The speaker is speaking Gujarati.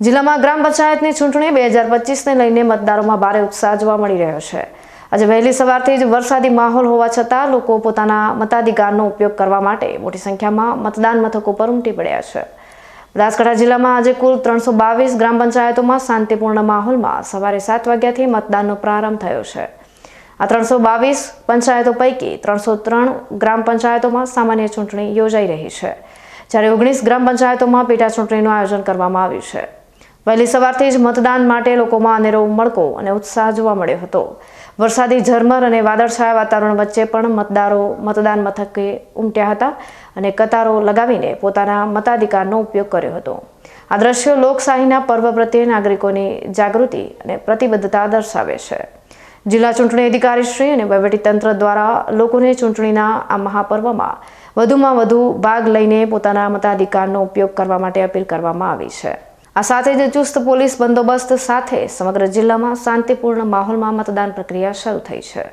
જિલ્લામાં ગ્રામ પંચાયતની ચૂંટણી બે હજાર પચીસને લઈને મતદારોમાં ભારે ઉત્સાહ જોવા મળી રહ્યો છે. આજે વહેલી સવારથી જ વરસાદી માહોલ હોવા છતાં લોકો પોતાના મતાધિકારનો ઉપયોગ કરવા માટે મોટી સંખ્યામાં મતદાન મથકો પર ઉમટી પડ્યા છે. બનાસકાંઠા જિલ્લામાં આજે કુલ ત્રણસો બાવીસ ગ્રામ પંચાયતોમાં શાંતિપૂર્ણ માહોલમાં સવારે સાત વાગ્યાથી મતદાનનો પ્રારંભ થયો છે. આ ત્રણસો બાવીસ પંચાયતો પૈકી ત્રણસો ત્રણ ગ્રામ પંચાયતોમાં સામાન્ય ચૂંટણી યોજાઈ રહી છે. જ્યારે ઓગણીસ ગ્રામ પંચાયતોમાં પેટા ચૂંટણીનું આયોજન કરવામાં આવ્યું છે. વહેલી સવારથી જ મતદાન માટે લોકોમાં અનેરો ઉમળકો અને ઉત્સાહ જોવા મળ્યો હતો. વરસાદી ઝરમર અને વાદળછાયા વાતાવરણ વચ્ચે પણ મતદારો, મતદાન મથકે ઉમટ્યા હતા અને કતારો લગાવીને પોતાના મતાધિકારનો ઉપયોગ કર્યો હતો. આ દ્રશ્યો લોકશાહીના પર્વ પ્રત્યે નાગરિકોની જાગૃતિ અને પ્રતિબદ્ધતા દર્શાવે છે. જિલ્લા ચૂંટણી અધિકારીશ્રી અને વહીવટીતંત્ર દ્વારા લોકોને ચૂંટણીના આ મહાપર્વમાં વધુમાં વધુ ભાગ લઈને પોતાના મતાધિકારનો ઉપયોગ કરવા માટે અપીલ કરવામાં આવી છે. આ સાથે જ ચુસ્ત પોલીસ બંદોબસ્ત સાથે સમગ્ર જિલ્લામાં શાંતિપૂર્ણ માહોલમાં મતદાન પ્રક્રિયા શરૂ થઈ છે.